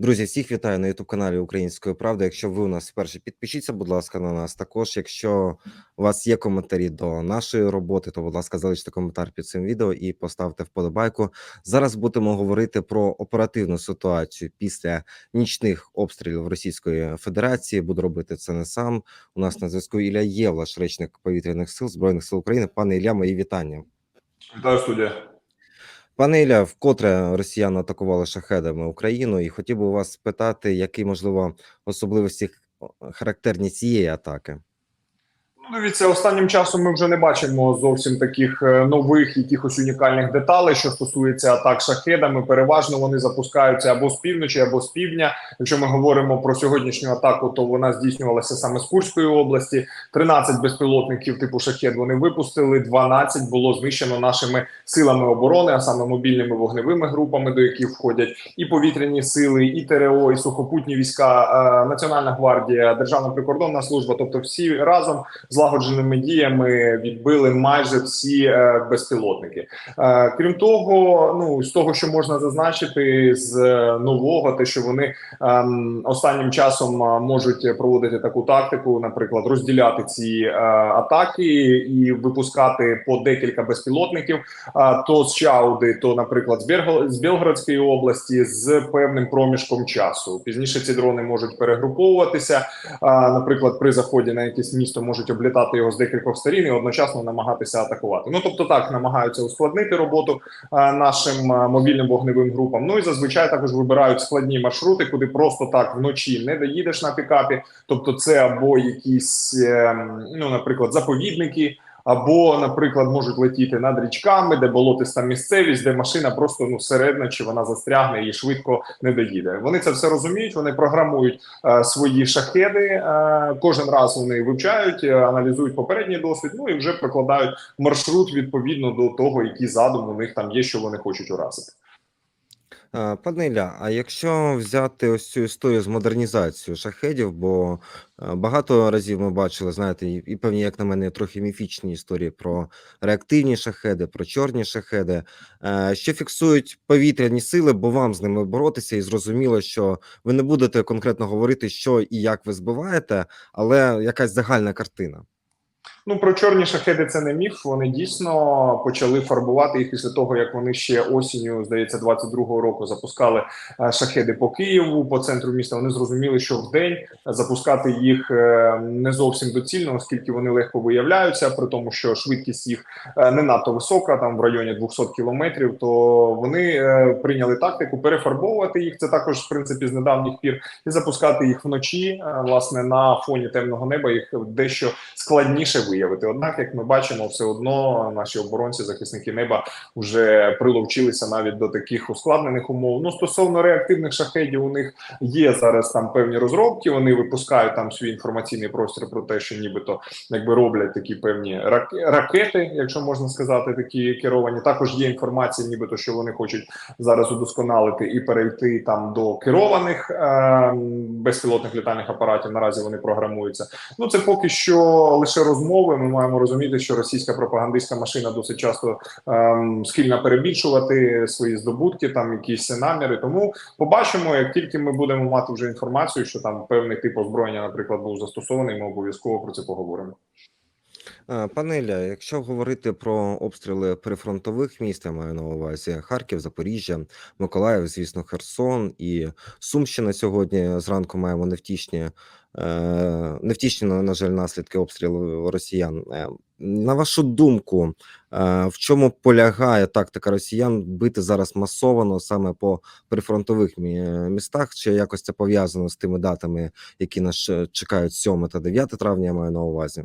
Друзі, всіх вітаю на youtube каналі Української правди. Якщо ви у нас вперше підпишіться, будь ласка, на нас. Також, якщо у вас є коментарі до нашої роботи, то будь ласка, залиште коментар під цим відео і поставте вподобайку. Зараз будемо говорити про оперативну ситуацію після нічних обстрілів Російської Федерації. Буду робити це не сам. У нас на зв'язку Ілля Євлаш, речник повітряних сил збройних сил України. Пане Ілля, мої вітання. Вітаю студія. Пане Ілля, вкотре росіяни атакували шахедами Україну, і хотів би у вас спитати, які можливо особливості характерні цієї атаки. Ну, дивіться, останнім часом ми вже не бачимо зовсім таких е, нових якихось унікальних деталей, що стосується атак шахедами. Переважно вони запускаються або з півночі, або з півдня. Якщо ми говоримо про сьогоднішню атаку, то вона здійснювалася саме з Курської області. 13 безпілотників типу шахед вони випустили. 12 було знищено нашими силами оборони, а саме мобільними вогневими групами, до яких входять і повітряні сили, і ТРО, і сухопутні війська, е, Національна гвардія, Державна прикордонна служба, тобто всі разом злагодженими діями відбили майже всі е, безпілотники. Е, крім того, ну з того, що можна зазначити з е, нового, те, що вони ем, останнім часом можуть проводити таку тактику, наприклад, розділяти ці атаки і випускати по декілька безпілотників, то з Чауди, то, наприклад, з, Білгородської області з певним проміжком часу. Пізніше ці дрони можуть перегруповуватися. Наприклад, при заході на якесь місто можуть облітати його з декількох сторін і одночасно намагатися атакувати. Ну тобто, так намагаються ускладнити роботу а, нашим мобільним вогневим групам. Ну і зазвичай також вибирають складні маршрути, куди просто так вночі не доїдеш на пікапі. Тобто, це або якісь, ем, ну наприклад, заповідники. Або, наприклад, можуть летіти над річками, де болотиста місцевість, де машина просто ну середна, чи вона застрягне і швидко не доїде. Вони це все розуміють. Вони програмують е, свої шахеди. Е, кожен раз вони вивчають, е, аналізують попередній досвід. Ну і вже прокладають маршрут відповідно до того, які задум у них там є, що вони хочуть уразити. Е, а якщо взяти ось цю історію з модернізацією шахедів, бо е, багато разів ми бачили, знаєте, і, і певні, як на мене, трохи міфічні історії про реактивні шахеди, про чорні шахеди, е, що фіксують повітряні сили, бо вам з ними боротися, і зрозуміло, що ви не будете конкретно говорити, що і як ви збиваєте, але якась загальна картина. Ну про чорні шахеди це не міф. Вони дійсно почали фарбувати їх після того, як вони ще осінню, здається, 22-го року запускали е, шахеди по Києву, по центру міста. Вони зрозуміли, що в день запускати їх е, не зовсім доцільно, оскільки вони легко виявляються, при тому, що швидкість їх е, не надто висока, там в районі 200 кілометрів. То вони прийняли тактику перефарбовувати їх. Це також в принципі з недавніх пір і запускати їх вночі, власне, на фоні темного неба їх дещо складніше виявити. Однак, як ми бачимо, все одно наші оборонці, захисники неба вже приловчилися навіть до таких ускладнених умов. Ну стосовно реактивних шахедів, у них є зараз там певні розробки. Вони випускають там свій інформаційний простір про те, що нібито якби роблять такі певні рак- ракети, якщо можна сказати, такі керовані. Також є інформація, нібито що вони хочуть зараз удосконалити і перейти там до керованих е- безпілотних літальних апаратів. Наразі вони програмуються. Ну це поки що лише розмови. Ми маємо розуміти, що російська пропагандистська машина досить часто ем, схильна перебільшувати свої здобутки, там якісь наміри. Тому побачимо, як тільки ми будемо мати вже інформацію, що там певний тип озброєння, наприклад, був застосований. Ми обов'язково про це поговоримо. Е, Пане Ілля, якщо говорити про обстріли прифронтових міст, я маю на увазі Харків, Запоріжжя, Миколаїв, звісно, Херсон і Сумщина сьогодні зранку маємо невтішні, е, невтішні, на жаль, наслідки обстрілу росіян. Е, На вашу думку, в чому полягає тактика росіян бити зараз масовано саме по прифронтових містах? Чи якось це пов'язано з тими датами, які нас чекають 7 та 9 травня, я маю на увазі?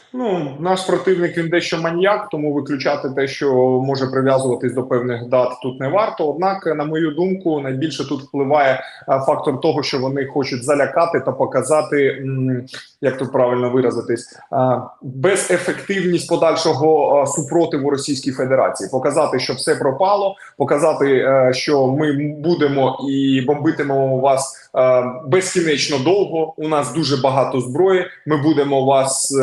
Ну, наш противник він дещо маньяк, тому виключати те, що може прив'язуватись до певних дат, тут не варто. Однак, на мою думку, найбільше тут впливає е, фактор того, що вони хочуть залякати та показати, як тут правильно виразитись, е, безефективність подальшого е, супротиву Російській Федерації, показати, що все пропало, показати, що ми будемо і бомбитимемо вас безкінечно довго. У нас дуже багато зброї. Ми будемо вас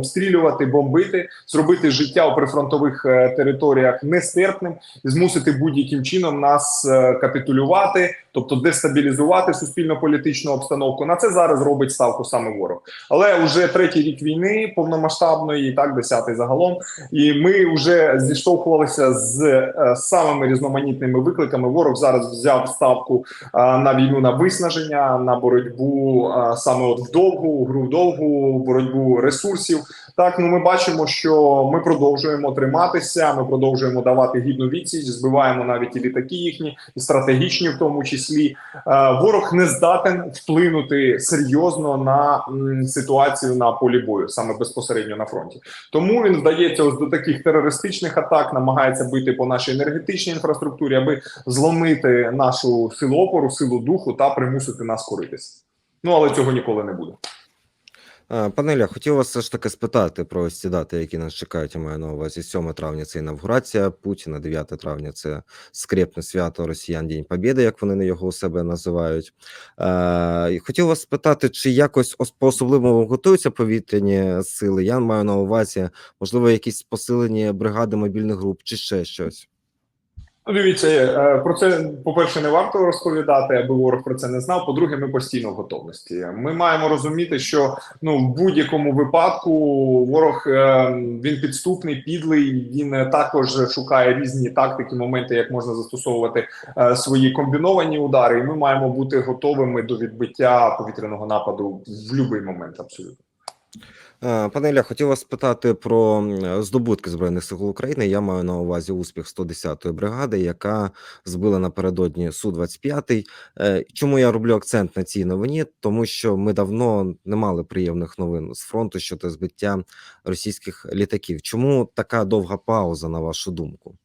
обстрілювати, бомбити, зробити життя у прифронтових е, територіях нестерпним і змусити будь-яким чином нас е, капітулювати, тобто дестабілізувати суспільно-політичну обстановку. На це зараз робить ставку саме ворог. Але вже третій рік війни повномасштабної, так десятий загалом. І ми вже зіштовхувалися з е, самими різноманітними викликами. Ворог зараз взяв ставку на війну на виснаження, на боротьбу саме от вдовгу, гру вдовгу, боротьбу ресурсів. Так, ну ми бачимо, що ми продовжуємо триматися. Ми продовжуємо давати гідну відсіч, збиваємо навіть і літаки їхні, і стратегічні, в тому числі. Е, Ворог не здатен вплинути серйозно на ситуацію на полі бою, саме безпосередньо на фронті. Тому він вдається ось до таких терористичних атак, намагається бити по нашій енергетичній інфраструктурі, аби зломити нашу силу опору, силу духу та примусити нас коритися. Ну але цього ніколи не буде. Пане Ілля, хотів вас все ж таки спитати про ось ці дати, які нас чекають. Я маю на увазі 7 травня це інавгурація Путіна, 9 травня це скрепне свято Росіян День Побєди, як вони його у себе називають. І хотів вас спитати, чи якось ос- по-особливому готуються повітряні сили? Я маю на увазі, можливо, якісь посилені бригади мобільних груп, чи ще щось. Ну, дивіться, е, про це по-перше, не варто розповідати, аби ворог про це не знав. По-друге, ми постійно в готовності. Ми маємо розуміти, що ну в будь-якому випадку ворог е, він підступний, підлий. Він е, також шукає різні тактики, моменти, як можна застосовувати е, свої комбіновані удари. І ми маємо бути готовими до відбиття повітряного нападу в будь-який момент. Абсолютно. Е, Пане Ілля, хотів вас спитати про здобутки Збройних сил України. Я маю на увазі успіх 110-ї бригади, яка збила напередодні Су-25. Е, Чому я роблю акцент на цій новині? Тому що ми давно не мали приємних новин з фронту щодо збиття російських літаків. Чому така довга пауза, на вашу думку?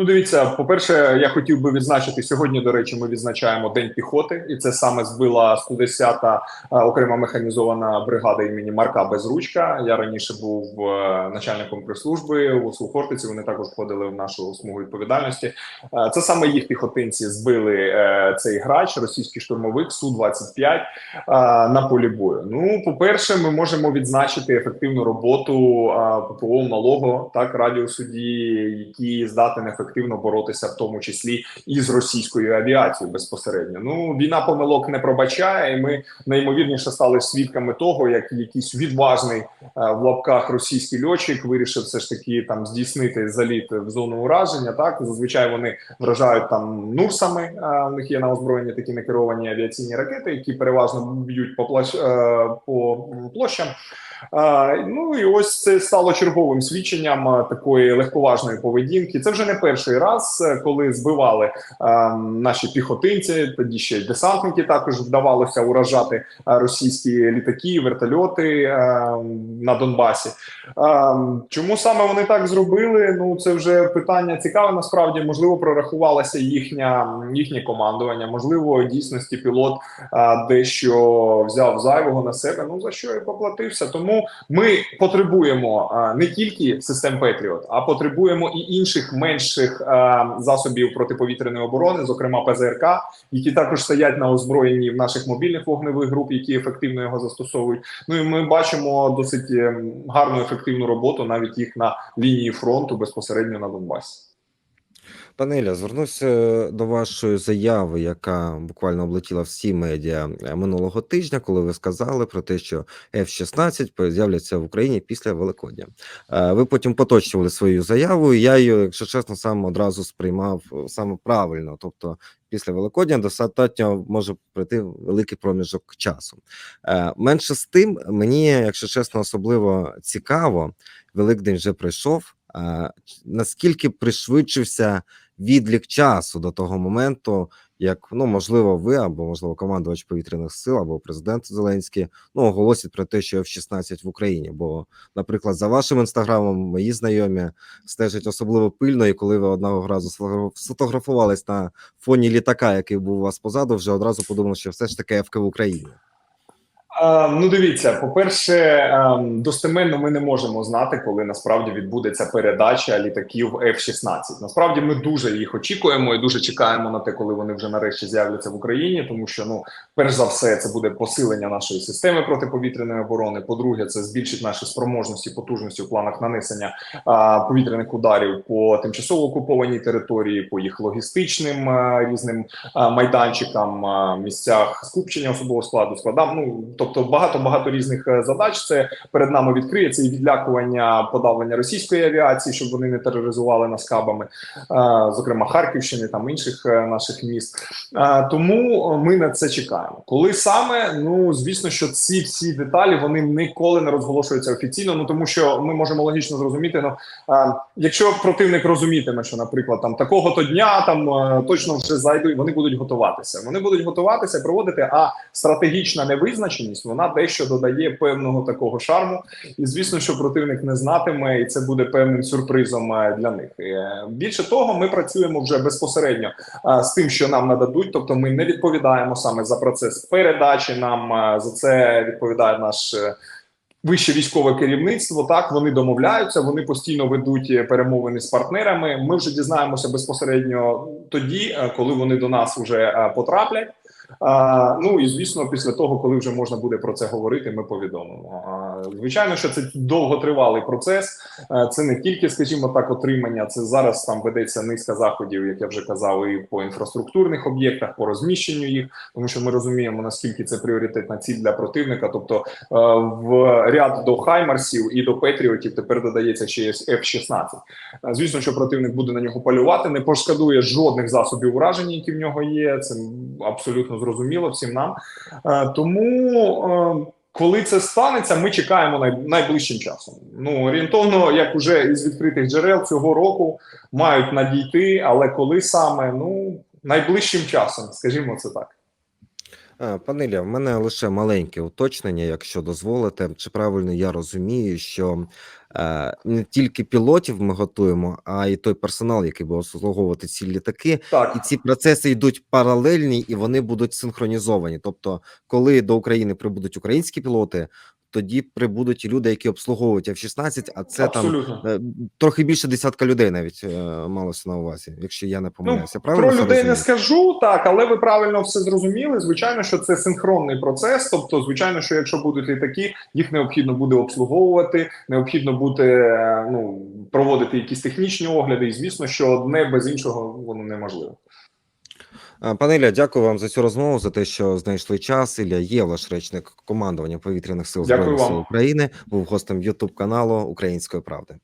Ну, дивіться, по-перше, я хотів би відзначити сьогодні. До речі, ми відзначаємо День піхоти, і це саме збила 110-та е, окрема механізована бригада імені Марка Безручка. Я раніше був е, начальником прес-служби у Сухортиці. Вони також входили в нашу смугу відповідальності. Е, Це саме їх піхотинці збили цей грач, російський штурмовик Су 25 на полі бою. Ну, по-перше, ми можемо відзначити ефективну роботу ППО малого так радіосуді, які здатен ефективно боротися, в тому числі і з російською авіацією безпосередньо. Ну війна помилок не пробачає, і ми найімовірніше стали свідками того, як якийсь відважний е, в лапках російський льотчик вирішив все ж таки там здійснити заліт в зону ураження. Так зазвичай вони вражають там нурсами. е, У них є на озброєнні такі некеровані авіаційні ракети, які переважно б'ють по площ е, по площам. Ну і ось це стало черговим свідченням такої легковажної поведінки. Це вже не перший раз, е, коли збивали наші піхотинці, тоді ще десантники також вдавалося уражати російські літаки, вертольоти на Донбасі. Чому саме вони так зробили? Ну це вже питання цікаве. Насправді можливо прорахувалося їхня їхнє командування. Можливо, дійсності пілот дещо взяв зайвого на себе. Ну за що і поплатився. Тому ми потребуємо не тільки систем Петріот, а потребуємо і інших менших засобів протиповітряної оборони, зокрема ПЗРК, які також стоять на озброєнні в наших мобільних вогневих груп, які ефективно його застосовують. Ну і ми бачимо досить ем, гарну ефективну роботу, навіть їх на лінії фронту безпосередньо на Донбасі. Пане Ілля, звернуся до вашої заяви, яка буквально облетіла всі медіа е, минулого тижня, коли ви сказали про те, що F-16 з'являться в Україні після Великодня. Е, Ви потім поточнювали свою заяву. Я її, якщо чесно, сам одразу сприймав е, саме правильно. Тобто, після Великодня достатньо може пройти великий проміжок часу. Е, Менше з тим, мені, якщо чесно, особливо цікаво, Великдень вже пройшов. Наскільки пришвидшився відлік часу до того моменту, як ну можливо, ви або можливо командувач повітряних сил, або президент Зеленський ну оголосять про те, що F-16 в Україні. Бо, наприклад, за вашим інстаграмом мої знайомі стежать особливо пильно, і коли ви одного разу сфотограф- сфотографувались на фоні літака, який був у вас позаду, вже одразу подумали, що все ж таки ФК в Україні. Ну, дивіться, по-перше, е, достеменно ми не можемо знати, коли насправді відбудеться передача літаків F-16. Насправді ми дуже їх очікуємо і дуже чекаємо на те, коли вони вже нарешті з'являться в Україні, тому що ну, перш за все, це буде посилення нашої системи протиповітряної оборони. По-друге, це збільшить наші спроможності, потужності в планах нанесення повітряних ударів по тимчасово окупованій території, по їх логістичним е, різним е, майданчикам, е, місцях скупчення особового складу, складам. Ну тобто багато багато різних е, задач. Це перед нами відкриється і відлякування подавлення російської авіації, щоб вони не тероризували нас кабами, е, зокрема Харківщини, там інших е, наших міст. Тому ми на це чекаємо. Коли саме ну звісно, що ці всі деталі вони ніколи не розголошуються офіційно. Ну тому що ми можемо логічно зрозуміти. Ну якщо противник розумітиме, що, наприклад, там такого то дня там точно вже зайдуть, вони будуть готуватися. Вони будуть готуватися, проводити. А стратегічна невизначеність вона дещо додає певного такого шарму. І звісно, що противник не знатиме, і це буде певним сюрпризом е, для них. Е, Більше того, ми працюємо вже безпосередньо е, з тим, що нам нададуть. Тобто, ми не відповідаємо саме за процес передачі. Нам за це відповідає наш. Вище військове керівництво так вони домовляються, вони постійно ведуть перемовини з партнерами. Ми вже дізнаємося безпосередньо тоді, коли вони до нас вже потраплять. Ну і звісно, після того, коли вже можна буде про це говорити, ми повідомимо. Звичайно, що це довготривалий процес. Е, Це не тільки, скажімо так, отримання. Це зараз там ведеться низка заходів, як я вже казав, і по інфраструктурних об'єктах, по розміщенню їх, тому що ми розуміємо наскільки це пріоритетна ціль для противника. Тобто е, в ряд до Хаймарсів і до Петріотів тепер додається ще є F-16. Е, Звісно, що противник буде на нього полювати, не пошкодує жодних засобів ураження, які в нього є. Це абсолютно зрозуміло всім нам. Тому. Коли це станеться, ми чекаємо най- найближчим часом. Ну орієнтовно, як уже із відкритих джерел цього року мають надійти, але коли саме ну найближчим часом, скажімо це так. Пане в мене лише маленьке уточнення, якщо дозволите. Чи правильно я розумію, що е, не тільки пілотів ми готуємо, а й той персонал, який буде обслуговувати ці літаки, Так, і ці процеси йдуть паралельні і вони будуть синхронізовані. Тобто, коли до України прибудуть українські пілоти, тоді прибудуть люди, які обслуговують F-16, а це абсолютно. е, трохи більше десятка людей, навіть е, малося на увазі, якщо я не помиляюся. Ну, Правильно про людей не скажу так, але ви правильно все зрозуміли. Звичайно, що це синхронний процес. Тобто, звичайно, що якщо будуть літаки, їх необхідно буде обслуговувати, необхідно буде е, ну проводити якісь технічні огляди. І звісно, що одне без іншого воно неможливо. Е, Пане Ілля, дякую вам за цю розмову, за те, що знайшли час. Ілля Євлаш, речник командування повітряних сил Збройних сил. України, був гостем Ютуб каналу Української правди.